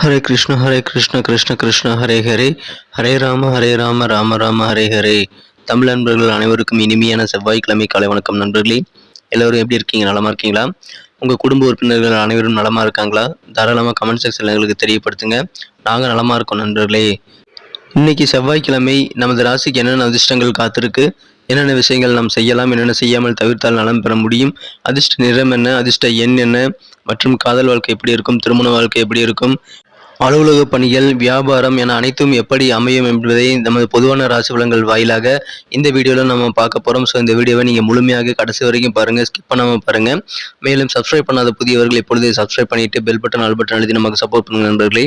ஹரே கிருஷ்ண ஹரே கிருஷ்ண கிருஷ்ண கிருஷ்ண ஹரே ஹரே. ஹரே ராம ஹரே ராம ராம ராம ஹரே ஹரே. தமிழ் நண்பர்கள் அனைவருக்கும் இனிமையான செவ்வாய்க்கிழமை காலை வணக்கம் நண்பர்களே. எல்லோரும் எப்படி இருக்கீங்க? நலமா இருக்கீங்களா? உங்கள் குடும்ப உறுப்பினர்கள் அனைவரும் நலமா இருக்காங்களா? தாராளமாக கமெண்ட் செக்ஷனில் எங்களுக்கு தெரியப்படுத்துங்க. நாங்கள் நலமா இருக்கோம் நண்பர்களே. இன்னைக்கு செவ்வாய்க்கிழமை நமது ராசிக்கு என்னென்ன அதிர்ஷ்டங்கள் காத்திருக்கு? என்னென்ன விஷயங்கள் நாம் செய்யலாம்? என்னென்ன செய்யாமல் தவிர்த்தால் நலம் பெற முடியும்? அதிர்ஷ்ட நிறம் என்ன? அதிர்ஷ்ட எண் என்ன? மற்றும் காதல் வாழ்க்கை எப்படி இருக்கும்? திருமண வாழ்க்கை எப்படி இருக்கும்? அலுவலக பணிகள் வியாபாரம் என அனைத்தும் எப்படி அமையும் என்பதை நமது பொதுவான ராசி பலன்கள் வாயிலாக இந்த வீடியோவில் நம்ம பார்க்க போகிறோம் ஸோ இந்த வீடியோவை நீங்கள் முழுமையாக கடைசி வரைக்கும் பாருங்கள் ஸ்கிப் பண்ணாமல் பாருங்கள் மேலும் சப்ஸ்கிரைப் பண்ணாத புதியவர்கள் இப்பொழுதே சப்ஸ்கிரைப் பண்ணிவிட்டு பெல் பட்டன் ஆல் பட்டன் அழுத்தி நமக்கு சப்போர்ட் பண்ணுங்கள் நண்பர்களே.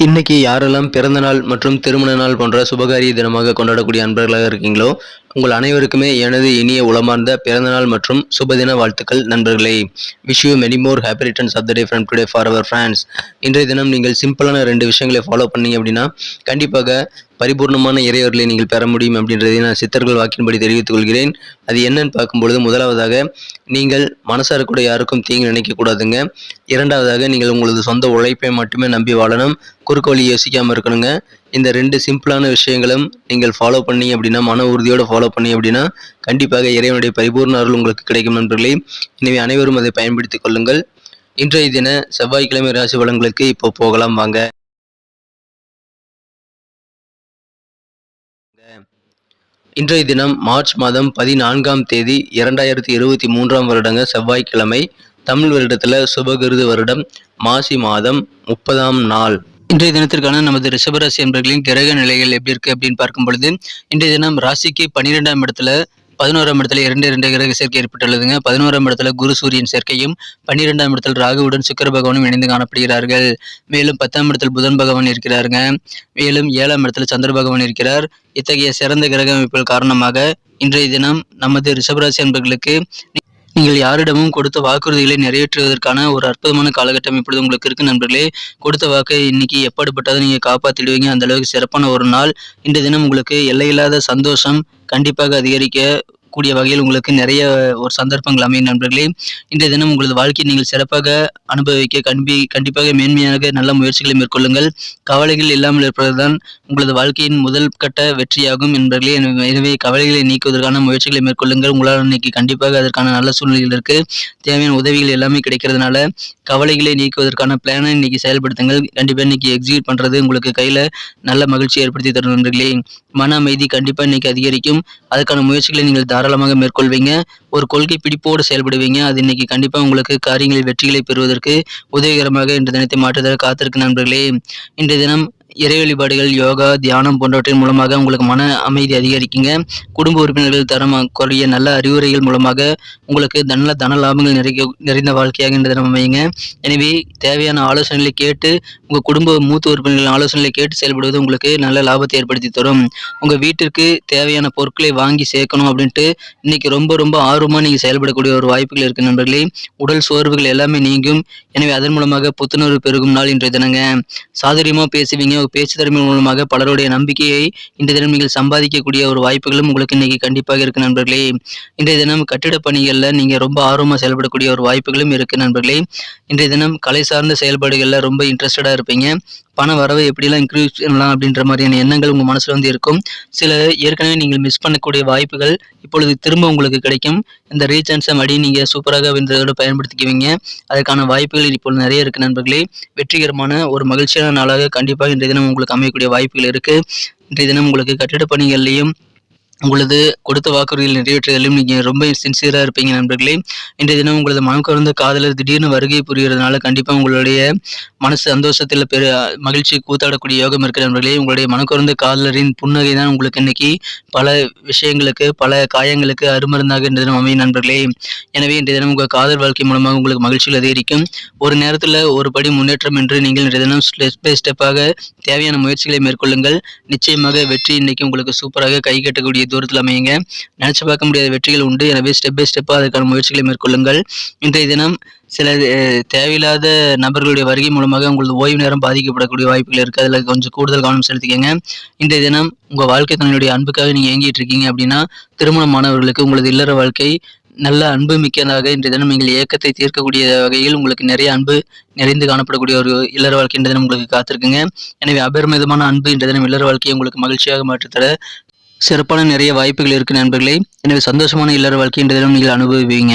இன்னைக்கு யாரெல்லாம் பிறந்த நாள் மற்றும் திருமண நாள் போன்ற சுபகாரிய தினமாக கொண்டாடக்கூடிய அன்பர்களாக இருக்கீங்களோ உங்கள் அனைவருக்குமே எனது இனிய உளமார்ந்த பிறந்தநாள் மற்றும் சுபதின வாழ்த்துக்கள் நண்பர்களே. Wish you many more happy returns of the day from today for our friends இன்றைய தினம் நீங்கள் சிம்பிளான ரெண்டு விஷயங்களை ஃபாலோ பண்ணீங்க அப்படின்னா கண்டிப்பாக பரிபூர்ணமான இறையவர்களை நீங்கள் பெற முடியும் அப்படின்றதை நான் சித்தர்கள் வாக்கின்படி தெரிவித்துக் கொள்கிறேன். அது என்னன்னு பார்க்கும்பொழுது முதலாவதாக நீங்கள் மனசார கூட யாருக்கும் தீங்கு நினைக்கக்கூடாதுங்க இரண்டாவதாக நீங்கள் உங்களது சொந்த உழைப்பை மட்டுமே நம்பி வாழணும். குறுக்கு வழி யோசிக்காமல் இருக்கணுங்க. இந்த ரெண்டு சிம்பிளான விஷயங்களும் நீங்கள் ஃபாலோ பண்ணீங்க அப்படின்னா மன உறுதியோடு ஃபாலோ பண்ணி அப்படின்னா கண்டிப்பாக இறைவனுடைய பரிபூர்ண அருள் உங்களுக்கு கிடைக்கும் நண்பர்களே. எனவே அனைவரும் அதை பயன்படுத்திக் கொள்ளுங்கள். இன்றைய தின செவ்வாய்க்கிழமை ராசி பலன்களுக்கு இப்போ போகலாம் வாங்க. இன்றைய தினம் மார்ச் மாதம் பதினான்காம் தேதி இரண்டாயிரத்தி இருபத்தி மூன்றாம் வருடங்க செவ்வாய்க்கிழமை தமிழ் வருடத்தில் சுபகிருது வருடம் மாசி மாதம் முப்பதாம் நாள். இன்றைய தினத்திற்கான நமது ரிஷபராசி என்பர்களின் கிரக நிலைகள் எப்படி இருக்கு அப்படின்னு பார்க்கும் பொழுது இன்றைய தினம் ராசிக்கு பன்னிரெண்டாம் இடத்துல பதினோராம் இடத்துல இரண்டு இரண்டு கிரக சேர்க்கை ஏற்பட்டுள்ளதுங்க. பதினோராம் இடத்துல குரு சூரியன் சேர்க்கையும் பன்னிரெண்டாம் இடத்தில் ராகுவுடன் சுக்கர பகவானும் இணைந்து காணப்படுகிறார்கள். மேலும் பத்தாம் இடத்தில் புதன் பகவான் இருக்கிறாருங்க. மேலும் ஏழாம் இடத்துல சந்திர பகவான் இருக்கிறார். இத்தகைய சிறந்த கிரக அமைப்புகள் காரணமாக இன்றைய தினம் நமது ரிஷபராசி அன்பர்களுக்கு நீங்கள் யாரிடமும் கொடுத்த வாக்குறுதிகளை நிறைவேற்றுவதற்கான ஒரு அற்புதமான காலகட்டம் இப்பொழுது உங்களுக்கு இருக்கு நண்பர்களே. கொடுத்த வாக்கை இன்னைக்கு எப்படிப்பட்டதை நீங்க காப்பாற்றிடுவீங்க அந்த அளவுக்கு சிறப்பான ஒரு நாள். இன்றைய தினம் உங்களுக்கு எல்லையில்லாத சந்தோஷம் கண்டிப்பாக அதிகரிக்க கூடிய வகையில் உங்களுக்கு நிறைய ஒரு சந்தர்ப்பங்கள் அமையும் நண்பர்களே. இன்றைய தினம் உங்களது வாழ்க்கையை நீங்கள் சிறப்பாக அனுபவிக்க கண்பி கண்டிப்பாக மேன்மையாக நல்ல முயற்சிகளை மேற்கொள்ளுங்கள். கவலைகள் இல்லாமல் இருப்பதுதான் உங்களது வாழ்க்கையின் முதல் கட்ட வெற்றியாகும் என்பர்களே எனவே கவலைகளை நீக்குவதற்கான முயற்சிகளை மேற்கொள்ளுங்கள். உங்களால் இன்னைக்கு கண்டிப்பாக அதற்கான நல்ல சூழ்நிலைகள் இருக்கு. தேவையான உதவிகள் எல்லாமே கிடைக்கிறதுனால கவலைகளை நீக்குவதற்கான பிளானை இன்னைக்கு செயல்படுத்துங்கள். கண்டிப்பாக இன்னைக்கு எக்ஸிக்யூட் பண்றது உங்களுக்கு கையில நல்ல மகிழ்ச்சி ஏற்படுத்தி தரும் நண்பர்களே. மன அமைதி கண்டிப்பா இன்னைக்கு அதிகரிக்கும். அதுக்கான முயற்சிகளை நீங்கள் தாராளமாக மேற்கொள்வீங்க. ஒரு கொள்கை பிடிப்போடு செயல்படுவீங்க. அது இன்னைக்கு கண்டிப்பா உங்களுக்கு காரியங்களில் வெற்றிகளை பெறுவதற்கு உதவிகரமாக இன்று தினத்தை மாற்றுதல் காத்திருக்கு நண்பர்களே இன்றைய தினம் இறை வழிபாடுகள் யோகா தியானம் போன்றவற்றின் மூலமாக உங்களுக்கு மன அமைதி அதிகரிக்குங்க. குடும்ப உறுப்பினர்கள் தரக்கூடிய நல்ல அறிவுரைகள் மூலமாக உங்களுக்கு நல்ல தன லாபங்கள் நிறைய நிறைந்த வாழ்க்கையாக இந்த தினம் அமையுங்க. எனவே தேவையான ஆலோசனைகளை கேட்டு உங்கள் குடும்ப மூத்த உறுப்பினர்களின் ஆலோசனைகளை கேட்டு செயல்படுவது உங்களுக்கு நல்ல லாபத்தை ஏற்படுத்தி தரும். உங்கள் வீட்டிற்கு தேவையான பொருட்களை வாங்கி சேர்க்கணும் அப்படின்ட்டு இன்னைக்கு ரொம்ப ரொம்ப ஆர்வமாக நீங்கள் செயல்படக்கூடிய ஒரு வாய்ப்புகள் இருக்கு நண்பர்களே. உடல் சோர்வுகள் எல்லாமே நீங்கும். எனவே அதன் மூலமாக புத்துணர்வு பெருகும் நாள் இன்றைய தினங்க. சாதுரியமாக பேசுவீங்க. பேச்சு திறமை மூலமாக பலருடைய நம்பிக்கையை இன்றைய தினம் நீங்கள் சம்பாதிக்கக்கூடிய ஒரு வாய்ப்புகளும் உங்களுக்கு இன்னைக்கு கண்டிப்பாக இருக்கு நண்பர்களே. இன்றைய தினம் கட்டிட பணிகளில் நீங்கள் ரொம்ப ஆர்வமாக செயல்படக்கூடிய ஒரு வாய்ப்புகளும் இருக்கு நண்பர்களே. இன்றைய தினம் கலை சார்ந்த செயல்பாடுகளில் ரொம்ப இன்ட்ரெஸ்டடாக இருப்பீங்க. பண வரவை எப்படிலாம் இன்க்ரீஸ் பண்ணலாம் அப்படின்ற மாதிரியான எண்ணங்கள் உங்கள் மனசில் வந்து இருக்கும். சில ஏற்கனவே நீங்கள் மிஸ் பண்ணக்கூடிய வாய்ப்புகள் இப்பொழுது திரும்ப உங்களுக்கு கிடைக்கும். இந்த ரீசான்ஸை மடி நீங்கள் சூப்பராக வென்றதோடு பயன்படுத்திக்குவீங்க. அதற்கான வாய்ப்புகள் இப்பொழுது நிறைய இருக்குது நண்பர்களே. வெற்றிகரமான ஒரு மகிழ்ச்சியான நாளாக கண்டிப்பாக இன்றைய தினம் உங்களுக்கு அமையக்கூடிய வாய்ப்புகள் இருக்குது இன்றைய தினம் உங்களுக்கு கட்டிட பணிகள்லையும் உங்களது கொடுத்த வாக்குறுதிகள் நிறைவேற்றுவதிலும் நீங்கள் ரொம்ப சின்சியராக இருப்பீங்க நண்பர்களே. இன்றைய தினம் உங்களது மனம் கவர்ந்த காதலர் திடீர்னு வருகை புரிகிறதுனால கண்டிப்பாக உங்களுடைய மனசு சந்தோஷத்தில் பெரு மகிழ்ச்சி கூத்தாடக்கூடிய யோகம் இருக்கிற நண்பர்களே. உங்களுடைய மனக்குறந்த காதலரின் புன்னகை தான் உங்களுக்கு இன்னைக்கு பல விஷயங்களுக்கு பல காயங்களுக்கு அருமருந்தாக இன்றைய தினம் அமையும் நண்பர்களே. எனவே இன்றைய தினம் உங்கள் காதல் வாழ்க்கை மூலமாக உங்களுக்கு மகிழ்ச்சிகள் அதிகரிக்கும். ஒரு நேரத்தில் ஒரு படி முன்னேற்றம் என்று நீங்கள் இன்றைய தினம் ஸ்டெப் பை ஸ்டெப்பாக தேவையான முயற்சிகளை மேற்கொள்ளுங்கள். நிச்சயமாக வெற்றி இன்னைக்கு உங்களுக்கு சூப்பராக கை கட்டக்கூடிய தூரத்தில் அமையுங்க. நினச்சி பார்க்க முடியாத வெற்றிகள் உண்டு. எனவே ஸ்டெப் பை ஸ்டெப்பாக அதற்கான முயற்சிகளை மேற்கொள்ளுங்கள். இன்றைய தினம் சில தேவையில்லாத நபர்களுடைய வருகை மூலமாக உங்களது ஓய்வு நேரம் பாதிக்கப்படக்கூடிய வாய்ப்புகள் இருக்குது அதில் கொஞ்சம் கூடுதல் கவனம் செலுத்திக்கங்க. இன்றைய தினம் உங்கள் வாழ்க்கை தன்னுடைய அன்புக்காக நீங்கள் ஏங்கிட்டு இருக்கீங்க அப்படின்னா திருமணமானவர்களுக்கு உங்களது இல்லற வாழ்க்கை நல்ல அன்பு மிக்கதாக இன்றைய தினம் நீங்கள் ஏக்கத்தை தீர்க்கக்கூடிய வகையில் உங்களுக்கு நிறைய அன்பு நிறைந்து காணப்படக்கூடிய ஒரு இல்லற வாழ்க்கை இன்றைய தினம் உங்களுக்கு காத்திருக்குங்க. எனவே அபரிமிதமான அன்பு இன்றைய தினம் இல்லற வாழ்க்கையை உங்களுக்கு மகிழ்ச்சியாக மாற்றித்தர சிறப்பான நிறைய வாய்ப்புகள் இருக்கு நண்பர்களே. எனவே சந்தோஷமான இல்லற வாழ்க்கை தினம் நீங்கள் அனுபவிப்பீங்க.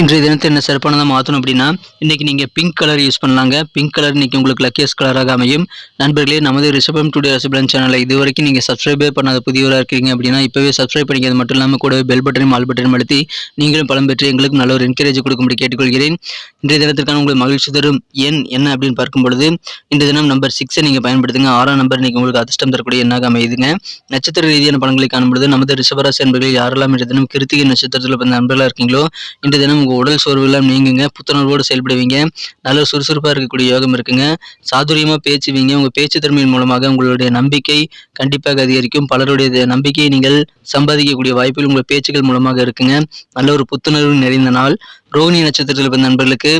இன்றைய தினத்தை என்ன சிறப்பானதாக மாற்றணும் அப்படின்னா இன்னைக்கு நீங்கள் பிங்க் கலர் யூஸ் பண்ணலாங்க. பிங்க் கலர் இன்றைக்கி உங்களுக்கு லக்கியஸ் கலராக அமையும். நண்பர்களே நமது ரிஷபம் டுடே ரசிபலன் சேனலை இது வரைக்கும் நீங்கள் சப்ஸ்கிரைபே பண்ணாத புதியவராக இருக்கீங்க அப்படின்னா இப்போவே சப்ஸ்கிரைப் பண்ணிக்கிறது மட்டும் இல்லாமல் கூடவே பெல் பட்டனையும் ஆல் பட்டனையும் அழுத்தி நீங்களும் பலம் பெற்று எங்களுக்கு நல்ல ஒரு என்கரேஜ் கொடுக்கும்படி கேட்டுக்கொள்கிறேன். இன்றைய தினத்திற்கான உங்களுக்கு மகிழ்ச்சி தரும் எண் என்ன அப்படின்னு பார்க்கும் பொழுது இந்த தினம் நம்பர் சிக்ஸை நீங்கள் பயன்படுத்துங்க. ஆறாம் நம்பர் இன்னைக்கு உங்களுக்கு அதிர்ஷ்டம் தரக்கூடிய எண்ணாக அமையுதுங்க. நட்சத்திர ரீதியான பலன்களை காணும்பொழுது நமது ரிஷபராசி என்பர்கள் யாரெல்லாம் இன்றைய தினம் கிருத்திகை நட்சத்திரத்தில் பிறந்த நண்பர்களாக இருக்கீங்களோ இன்றைய தினம் உங்கள் உடல் சோர்வெல்லாம் நீங்குங்க புத்துணர்வோடு செயல்படுவீங்க. நல்ல சுறுசுறுப்பாக இருக்கக்கூடிய யோகம் இருக்குங்க. சாதுரியமாக பேச்சுவீங்க. உங்கள் பேச்சு திறமையின் மூலமாக உங்களுடைய நம்பிக்கை கண்டிப்பாக அதிகரிக்கும். பலருடைய நம்பிக்கையை நீங்கள் சம்பாதிக்கக்கூடிய வாய்ப்புகள் உங்கள் பேச்சுகள் மூலமாக இருக்குங்க. நல்ல ஒரு புத்துணர்வு நிறைந்த நாள். ரோகிணி நட்சத்திரத்தில் பிறந்த நண்பர்களுக்கு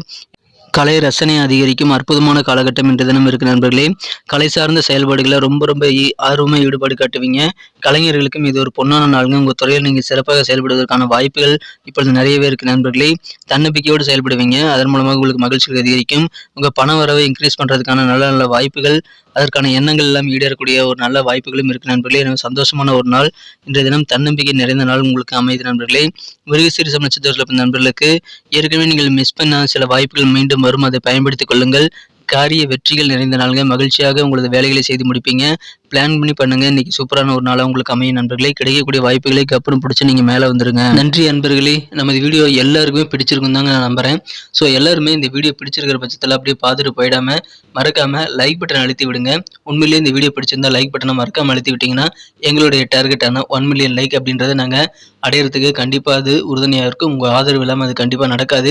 கலை ரசனை அதிகரிக்கும் அற்புதமான காலகட்டம் என்று தினம் இருக்கு நண்பர்களே. கலை சார்ந்த செயல்பாடுகளை ரொம்ப ரொம்ப ஈ- ஈடுபாடு காட்டுவீங்க. கலைஞர்களுக்கும் இது ஒரு பொன்னான நாளுங்க. உங்கள் துறையில் நீங்கள் சிறப்பாக செயல்படுவதற்கான வாய்ப்புகள் இப்பொழுது நிறையவே இருக்கு நண்பர்களே. தன்னம்பிக்கையோடு செயல்படுவீங்க. அதன் மூலமாக உங்களுக்கு மகிழ்ச்சிகள் அதிகரிக்கும். உங்கள் பண வரவை இன்க்ரீஸ் பண்ணுறதுக்கான நல்ல நல்ல வாய்ப்புகள் அதற்கான எண்ணங்கள் எல்லாம் ஈடேறக்கூடிய ஒரு நல்ல வாய்ப்புகளும் இருக்கு நண்பர்களே. எனவே சந்தோஷமான ஒரு நாள். இன்றைய தினம் தன்னம்பிக்கை நிறைந்த நாள் உங்களுக்கு அமைது நண்பர்களே. மிருகசீரிசம் நட்சத்திரத்தில் நண்பர்களுக்கு ஏற்கனவே நீங்கள் மிஸ் பண்ண சில வாய்ப்புகள் மீண்டும் வரும். அதை பயன்படுத்திக் கொள்ளுங்கள். காரிய வெற்றிகள் நிறைந்த நாளுங்க. மகிழ்ச்சியாக உங்களது வேலைகளை செய்து முடிப்பீங்க. பிளான் பண்ணி பண்ணுங்க. இன்னைக்கு சூப்பரான ஒரு நாளாக உங்களுக்கு அமையும் நண்பர்களே. கிடைக்கக்கூடிய வாய்ப்புகளை அப்புறம் பிடிச்சி நீங்கள் மேலே வந்துருங்க. நன்றி நண்பர்களே நமது வீடியோ எல்லாருக்குமே பிடிச்சிருக்கும் தாங்க நான் நம்புறேன். ஸோ எல்லாருமே இந்த வீடியோ பிடிச்சிருக்கிற பட்சத்தில் அப்படியே பார்த்துட்டு போயிடாம மறக்காம லைக் பட்டன் அழுத்தி விடுங்க. உண்மையிலேயே இந்த வீடியோ பிடிச்சிருந்தா லைக் பட்டனை மறக்காம அழுத்தி விட்டீங்கன்னா எங்களுடைய டார்கெட்டான ஒன் மில்லியன் லைக் அப்படின்றத நாங்கள் அடையிறதுக்கு கண்டிப்பாக அது உறுதுணையாக இருக்கும். உங்கள் ஆதரவு இல்லாமல் அது கண்டிப்பாக நடக்காது.